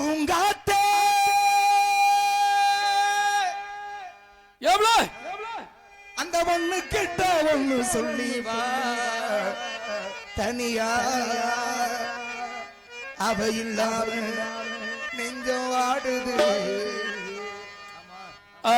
பூங்காத்தே எவ்வளோ? அந்த ஒண்ணு கிட்ட ஒண்ணு சொல்லி தனியா. அவ இல்லாம நெஞ்சம் ஆடுது ஆ.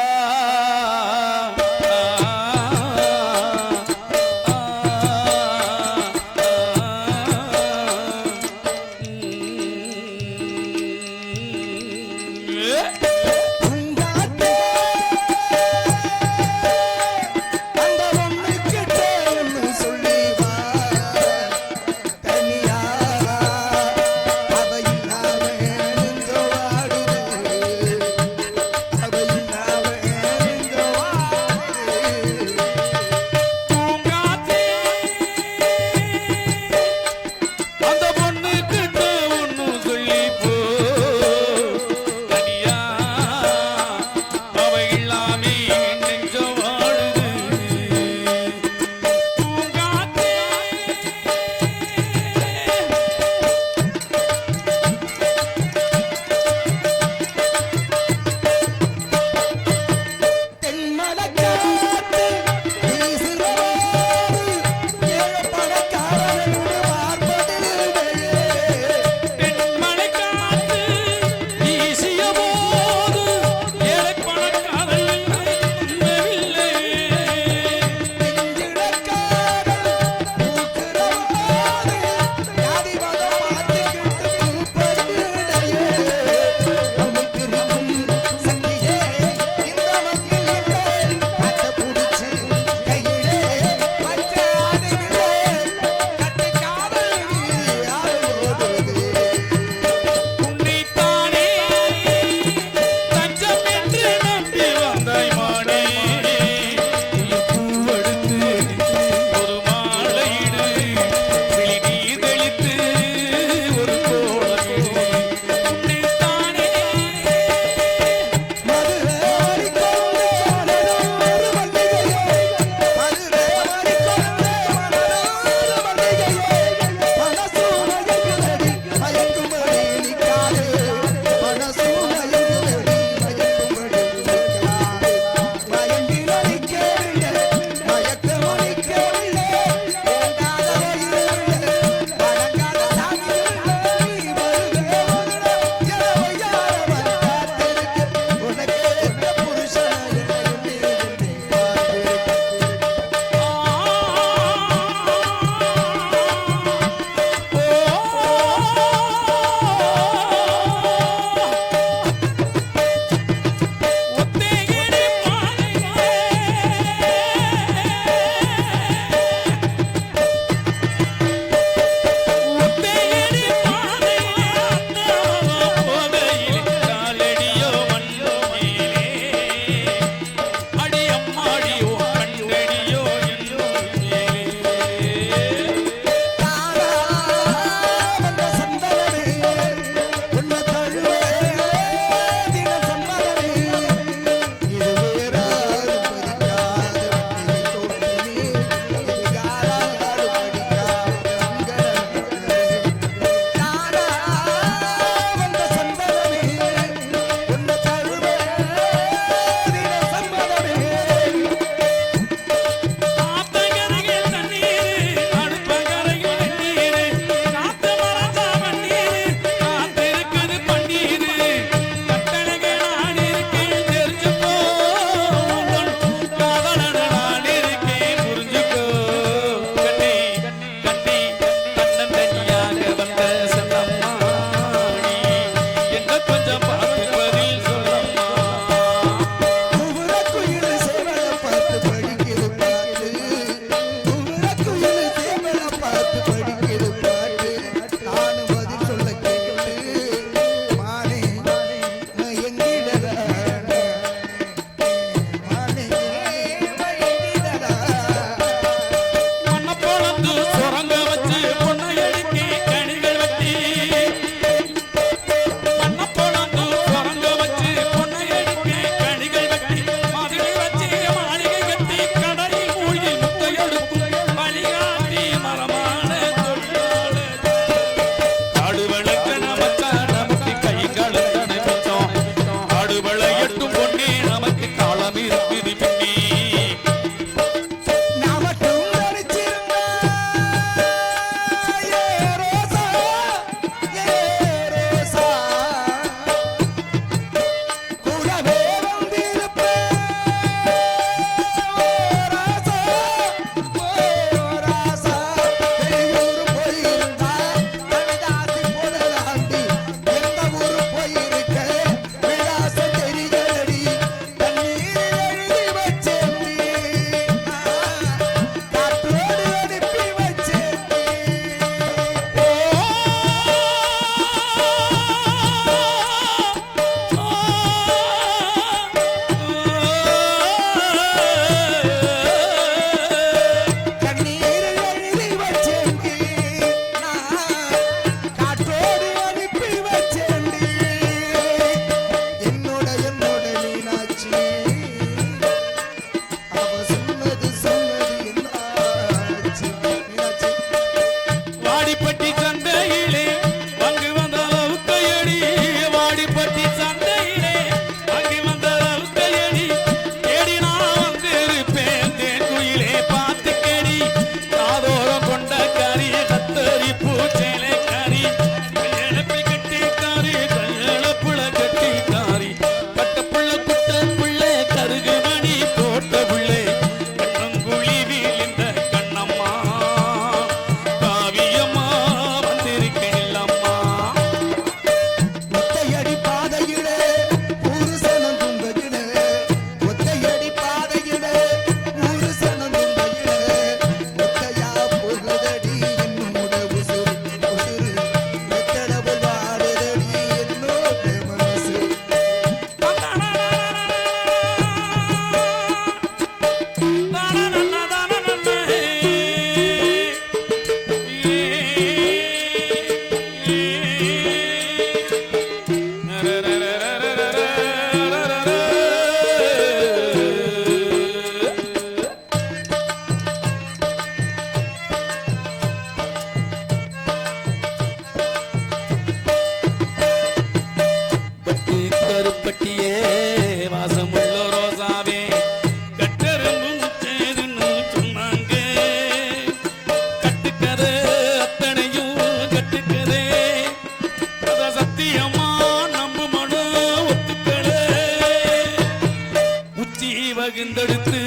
பகிர்ந்தெடுத்து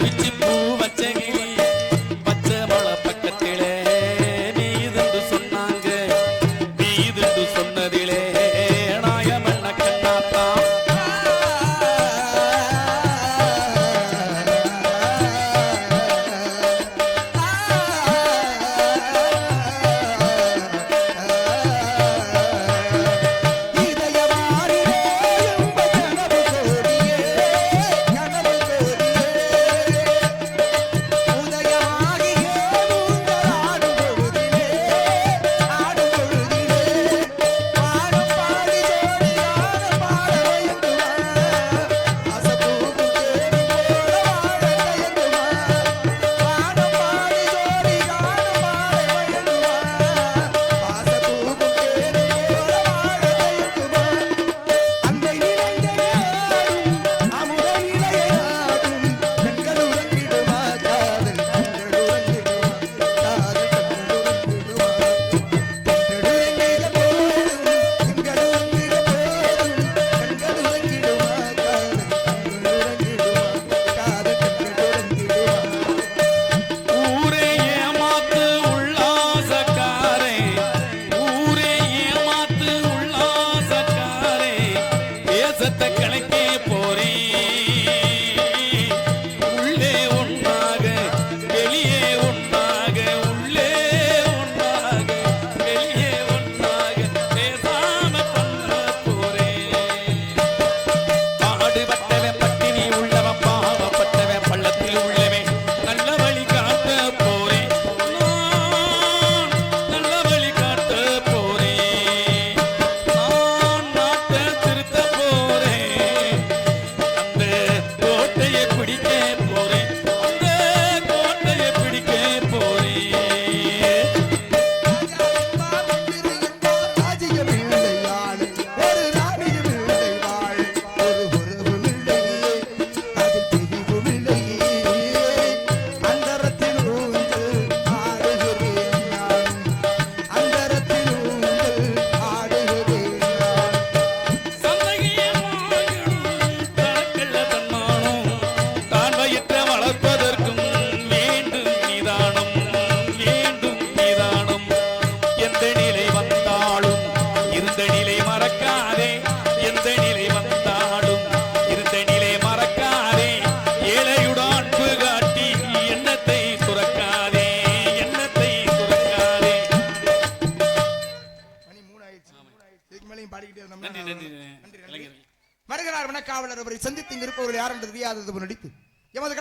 பிச்சி பூ வச்சங்க. அவரை சந்தித்து இங்கு இருப்பவர்கள் யார் என்று தெரியாதது நடித்து. எமது